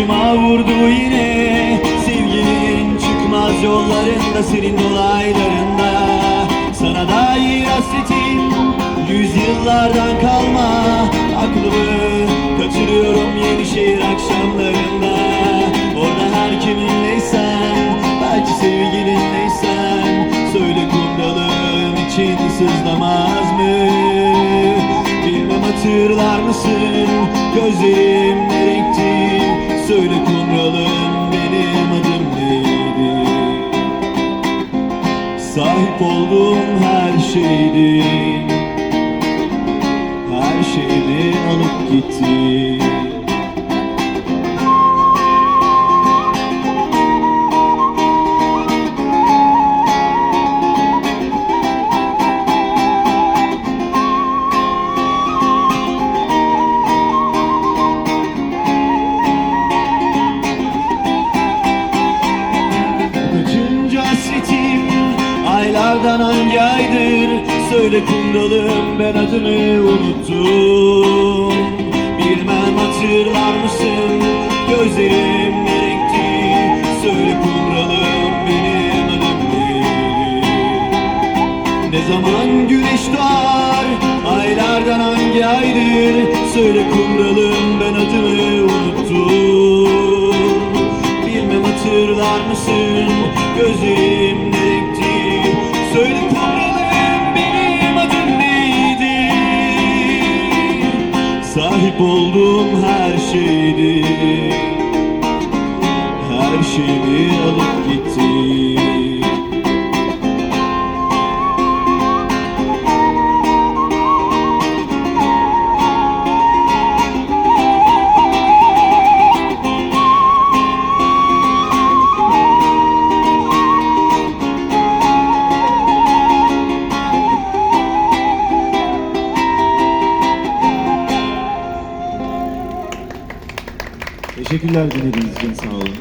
başıma vurdu yine. Sevgilin çıkmaz yollarında senin dolaylarında Sana dair hasretim yüzyıllardan kalma. Aklımı kaçırıyorum Yenişehir akşamlarında. Orada her kiminleysen belki sevgilinleysen Söyle kumralım için sızlamaz mı? Bilmem hatırlar mısın gözlerim Sahip olduğum her şeydi Her şeyimi alıp gitti Söyle kumralım ben adını unuttum. Bilmem hatırlar mısın? Gözlerim ne Söyle kumralım benim adım neydi Ne zaman güneş doğar aylardan hangi aydır? Söyle kumralım ben adını unuttum. Bilmem hatırlar mısın Olduğum her şeydi Teşekkürler dinlediğiniz için sağ olun.